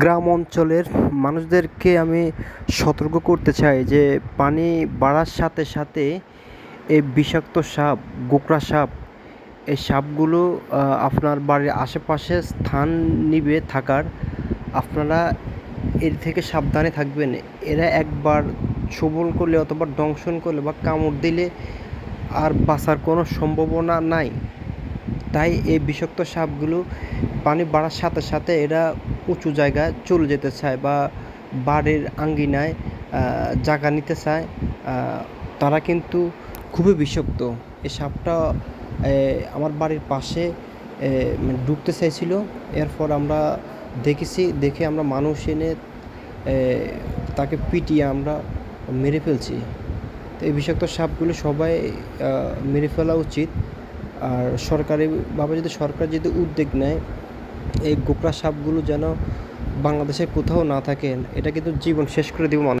গ্রাম অঞ্চলের মানুষদেরকে আমি সতর্ক করতে চাই যে পানি বাড়ার সাথে সাথে এই বিষাক্ত সাপ, গোকরা সাপ, এই সাপগুলো আপনার বাড়ির আশেপাশে স্থান নিবে থাকার। আপনারা এর থেকে সাবধানে থাকবেন। এরা একবার ছোবল করলে অথবা দংশন করলে বা কামড় দিলে আর বাঁচার কোনো সম্ভাবনা নাই। তাই এই বিষাক্ত সাপগুলো পানি বাড়ার সাথে সাথে এরা উঁচু জায়গায় চলে যেতে চায় বা বাড়ির আঙ্গিনায় জায়গা নিতে চায়। তারা কিন্তু খুবই বিষাক্ত। এই সাপটা আমার বাড়ির পাশে মানে ঢুকতে চাইছিল। এরপর আমরা দেখেছি, দেখে আমরা মানুষ এনে তাকে পিটিয়ে আমরা মেরে ফেলছি। তো এই বিষাক্ত সাপগুলো সবাই মেরে ফেলা উচিত। আর সরকারিভাবে যদি সরকার যদি উদ্যোগ নেয়, এই গোকরা সাপগুলো যেন বাংলাদেশে কোথাও না থাকে এটা কিন্তু জীবন শেষ করে দেবে মানুষ।